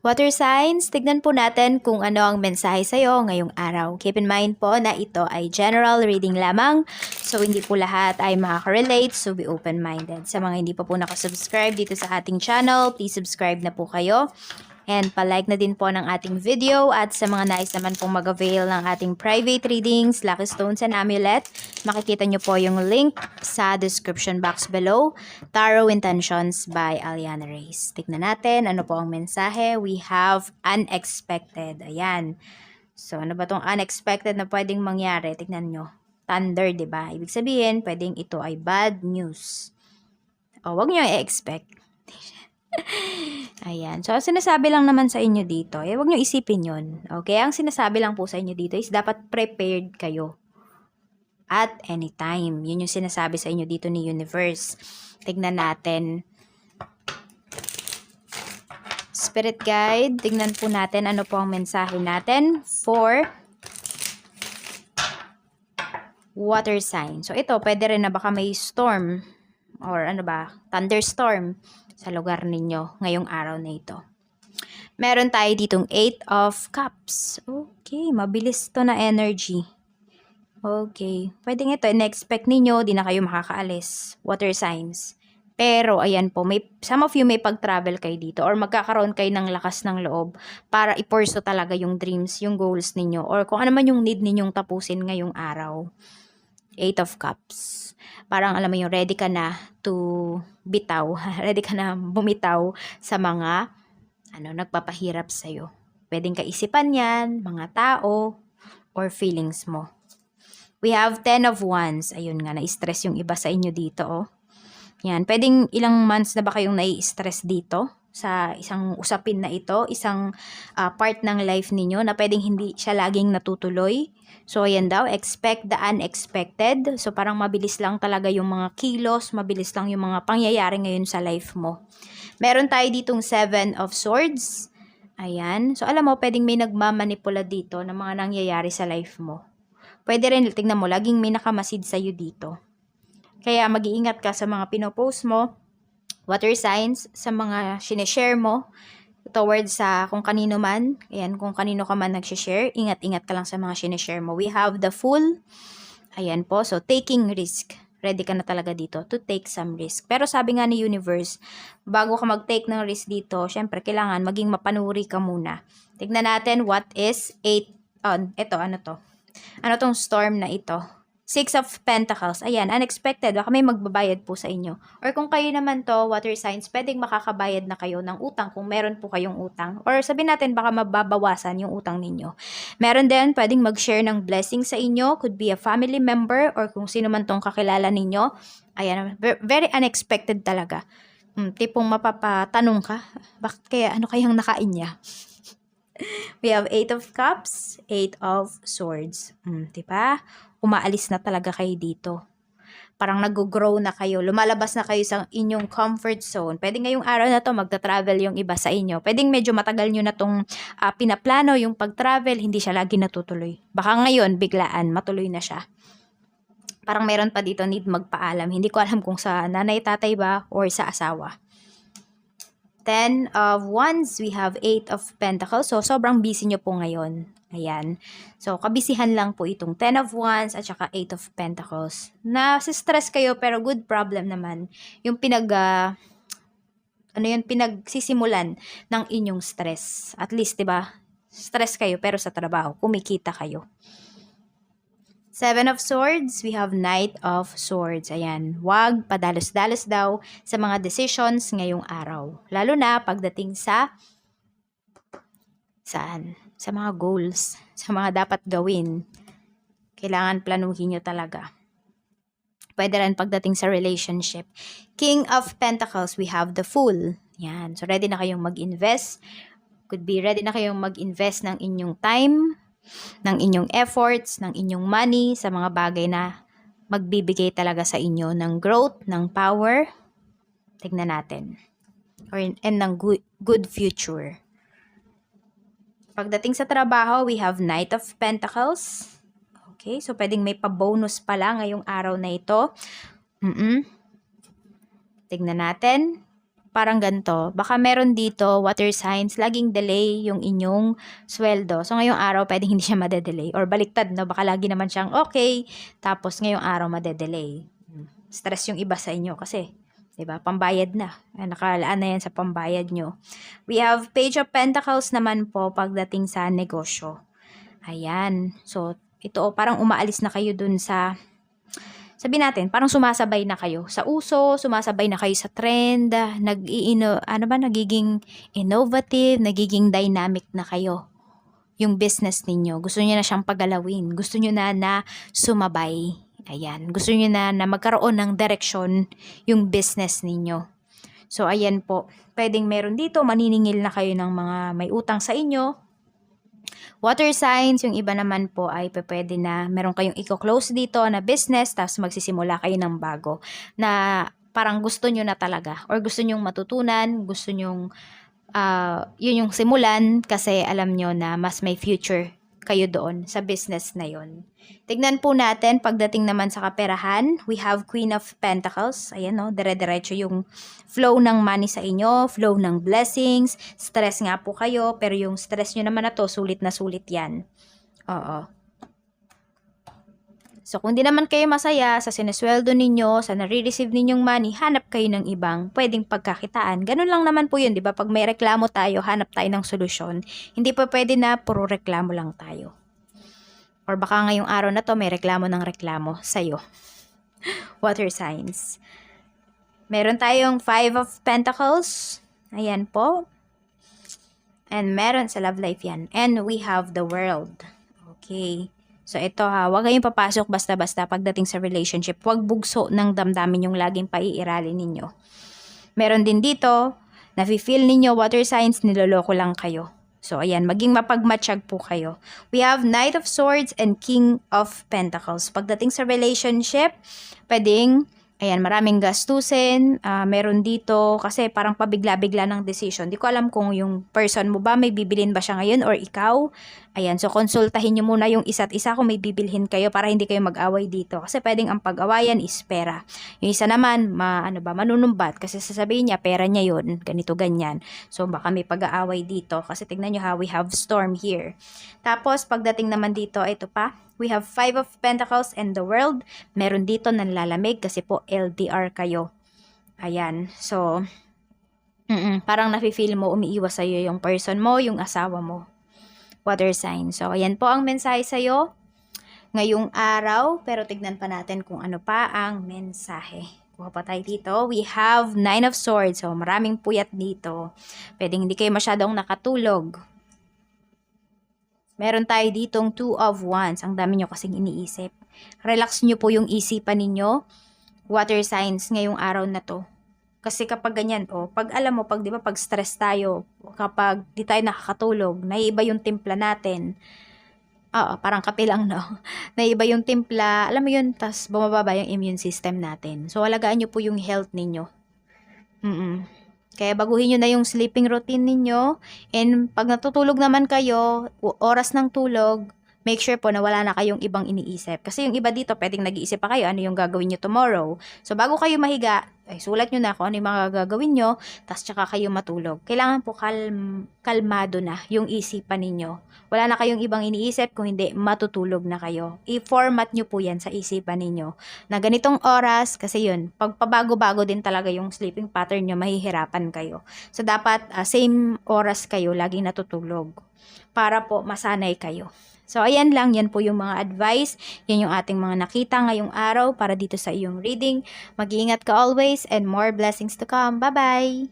Water signs, tignan po natin kung ano ang mensahe sa'yo ngayong araw. Keep in mind po na ito ay general reading lamang. So, hindi po lahat ay makaka-relate. So, be open-minded. Sa mga hindi pa po nakasubscribe dito sa ating channel, please subscribe na po kayo. And palike na din po ng ating video at sa mga nais naman pong mag-avail ng ating private readings, Lucky Stones and Amulet, makikita nyo po yung link sa description box below. Tarot Intentions by Aliana Reyes. Tignan natin ano po ang mensahe. We have unexpected. Ayan. So, ano ba tong unexpected na pwedeng mangyari? Tignan nyo. Thunder, ba? Ibig sabihin, pwedeng ito ay bad news. O, wag nyo i-expect. Ayan. So, ang sinasabi lang naman sa inyo dito, eh, wag nyo isipin yun. Okay? Ang sinasabi lang po sa inyo dito is dapat prepared kayo. At any time. Yun yung sinasabi sa inyo dito ni Universe. Tignan natin. Spirit Guide, tignan po natin ano po ang mensahe natin for water sign. So, ito, pwede rin na baka may storm or ano ba, thunderstorm sa lugar ninyo ngayong araw na ito. Meron tayo ditong 8 of Cups. Okay, mabilis to na energy. Okay, pwede nga ito, in-expect ninyo, di na kayo makakaalis. Water signs. Pero, ayan po, may, some of you may pag-travel kayo dito or magkakaroon kayo ng lakas ng loob para ipurso talaga yung dreams, yung goals ninyo or kung ano man yung need ninyong tapusin ngayong araw. Eight of Cups. Parang alam mo yung ready ka na to bitaw. ready ka na bumitaw sa mga ano, nagpapahirap sa'yo. Pwedeng kaisipan yan, mga tao, or feelings mo. We have 10 of Wands. Ayun nga, na-stress yung iba sa inyo dito, oh. Yan, pwedeng ilang months na ba kayong nai-stress dito sa isang usapin na ito, isang uh, part ng life ninyo na pwedeng hindi siya laging natutuloy. So, ayan daw, expect the unexpected. So, parang mabilis lang talaga yung mga kilos, mabilis lang yung mga pangyayari ngayon sa life mo. Meron tayo ditong Seven of Swords. Ayan. So, alam mo, pwedeng may nagmamanipula dito ng mga nangyayari sa life mo. Pwede rin, tingnan mo, laging may nakamasid sa'yo dito. Kaya mag-iingat ka sa mga pinopost mo, water signs, sa mga sineshare mo, towards sa kung kanino man, ayan, kung kanino ka man nag-share, ingat-ingat ka lang sa mga sineshare mo. We have the full, ayan po, so taking risk. Ready ka na talaga dito to take some risk. Pero sabi nga ni Universe, bago ka mag-take ng risk dito, syempre kailangan maging mapanuri ka muna. Tignan natin what is 8 on, ito, ano to? Ano tong storm na ito? Six of Pentacles. Ayan, unexpected. Baka may magbabayad po sa inyo. Or kung kayo naman to, water signs, pwedeng makakabayad na kayo ng utang kung meron po kayong utang. Or sabihin natin, baka mababawasan yung utang ninyo. Meron din, pwedeng mag-share ng blessing sa inyo. Could be a family member or kung sino man tong kakilala ninyo. Ayan, very unexpected talaga. Hmm, tipong mapapatanong ka, bakit kaya, ano kayang nakain niya? We have Eight of Cups, Eight of Swords. Hmm, diba? umaalis na talaga kayo dito. Parang nag-grow na kayo, lumalabas na kayo sa inyong comfort zone. Pwede ngayong araw na to magta-travel yung iba sa inyo. Pwedeng medyo matagal nyo na tong uh, pinaplano yung pag-travel, hindi siya lagi natutuloy. Baka ngayon, biglaan, matuloy na siya. Parang meron pa dito need magpaalam. Hindi ko alam kung sa nanay, tatay ba, or sa asawa. Ten of Wands, we have Eight of Pentacles. So, sobrang busy nyo po ngayon. Ayan. So, kabisihan lang po itong 10 of Wands at saka 8 of Pentacles. Na stress kayo pero good problem naman. Yung pinag, uh, ano yun, pinagsisimulan ng inyong stress. At least, di ba stress kayo pero sa trabaho, kumikita kayo. Seven of Swords, we have Knight of Swords. Ayan, wag padalos-dalos daw sa mga decisions ngayong araw. Lalo na pagdating sa saan? sa mga goals, sa mga dapat gawin, kailangan planuhin nyo talaga. Pwede rin pagdating sa relationship. King of Pentacles, we have the Fool. Yan. So, ready na kayong mag-invest. Could be ready na kayong mag-invest ng inyong time, ng inyong efforts, ng inyong money sa mga bagay na magbibigay talaga sa inyo ng growth, ng power. Tignan natin. Or, and ng good, good future. Pagdating sa trabaho, we have Knight of Pentacles. Okay, so pwedeng may pa-bonus pala ngayong araw na ito. Mm-mm. Tignan natin. Parang ganito. Baka meron dito, water signs, laging delay yung inyong sweldo. So, ngayong araw, pwedeng hindi siya madedelay. Or baliktad, no? Baka lagi naman siyang okay, tapos ngayong araw, madedelay. Stress yung iba sa inyo kasi, di ba pambayad na. Ay, Nakalaan na yan sa pambayad nyo. We have Page of Pentacles naman po pagdating sa negosyo. Ayan. So, ito, oh, parang umaalis na kayo dun sa sabi natin, parang sumasabay na kayo sa uso, sumasabay na kayo sa trend, nag ano ba, nagiging innovative, nagiging dynamic na kayo yung business ninyo. Gusto niyo na siyang pagalawin. Gusto niyo na na sumabay. Ayan. Gusto niyo na na magkaroon ng direksyon yung business ninyo. So, ayan po. Pwedeng meron dito, maniningil na kayo ng mga may utang sa inyo, Water signs, yung iba naman po ay pwede na meron kayong i-close dito na business tapos magsisimula kayo ng bago na parang gusto nyo na talaga or gusto nyong matutunan, gusto nyong ah, yun yung simulan kasi alam nyo na mas may future kayo doon sa business na yon. Tignan po natin pagdating naman sa kaperahan, we have Queen of Pentacles. Ayan no, dire-diretso yung flow ng money sa inyo, flow ng blessings, stress nga po kayo, pero yung stress nyo naman na to, sulit na sulit yan. Oo. So, kung di naman kayo masaya sa sinesweldo ninyo, sa nare-receive ninyong money, hanap kayo ng ibang pwedeng pagkakitaan. Ganun lang naman po yun, di ba? Pag may reklamo tayo, hanap tayo ng solusyon. Hindi pa pwede na puro reklamo lang tayo. Or baka ngayong araw na to, may reklamo ng reklamo sa'yo. Water signs. Meron tayong Five of Pentacles. Ayan po. And meron sa love life yan. And we have the world. Okay. So ito ha, huwag kayong papasok basta-basta pagdating sa relationship. Huwag bugso ng damdamin yung laging paiiralin ninyo. Meron din dito, nafe-feel ninyo water signs, niloloko lang kayo. So ayan, maging mapagmatsyag po kayo. We have Knight of Swords and King of Pentacles. Pagdating sa relationship, pwedeng Ayan, maraming gastusin. ah, meron dito kasi parang pabigla-bigla ng decision. Di ko alam kung yung person mo ba may bibilin ba siya ngayon or ikaw. Ayan, so konsultahin nyo muna yung isa't isa kung may bibilhin kayo para hindi kayo mag-away dito. Kasi pwedeng ang pag-awayan is pera. Yung isa naman, ma, ano ba, manunumbat kasi sasabihin niya pera niya yun, ganito ganyan. So baka may pag-aaway dito kasi tignan nyo ha, we have storm here. Tapos pagdating naman dito, ito pa, we have five of pentacles and the world. Meron dito nanlalamig kasi po LDR kayo. Ayan, so mm parang nafe-feel mo umiiwas sa'yo yung person mo, yung asawa mo. Water sign. So, ayan po ang mensahe sa'yo ngayong araw. Pero tignan pa natin kung ano pa ang mensahe. Kuha pa tayo dito. We have Nine of Swords. So, maraming puyat dito. Pwedeng hindi kayo masyadong nakatulog. Meron tayo ditong Two of Wands. Ang dami nyo kasing iniisip. Relax nyo po yung isipan ninyo. Water signs ngayong araw na to. Kasi kapag ganyan, oh, pag alam mo, pag di ba, pag stress tayo, kapag di tayo nakakatulog, naiiba yung timpla natin. Oo, parang kape lang, no? Naiiba yung timpla, alam mo yun, tas bumababa yung immune system natin. So, alagaan nyo po yung health ninyo. Mm Kaya baguhin nyo na yung sleeping routine ninyo. And pag natutulog naman kayo, oras ng tulog, make sure po na wala na kayong ibang iniisip. Kasi yung iba dito, pwedeng nag-iisip pa kayo ano yung gagawin nyo tomorrow. So, bago kayo mahiga, ay sulat nyo na kung ano yung mga gagawin nyo, tas tsaka kayo matulog. Kailangan po kalm, kalmado na yung isipan ninyo. Wala na kayong ibang iniisip, kung hindi, matutulog na kayo. I-format nyo po yan sa isipan ninyo. Na ganitong oras, kasi yun, pagpabago-bago din talaga yung sleeping pattern nyo, mahihirapan kayo. So, dapat ah, same oras kayo, laging natutulog. Para po masanay kayo. So, ayan lang. Yan po yung mga advice. Yan yung ating mga nakita ngayong araw para dito sa iyong reading. Mag-iingat ka always and more blessings to come. Bye-bye!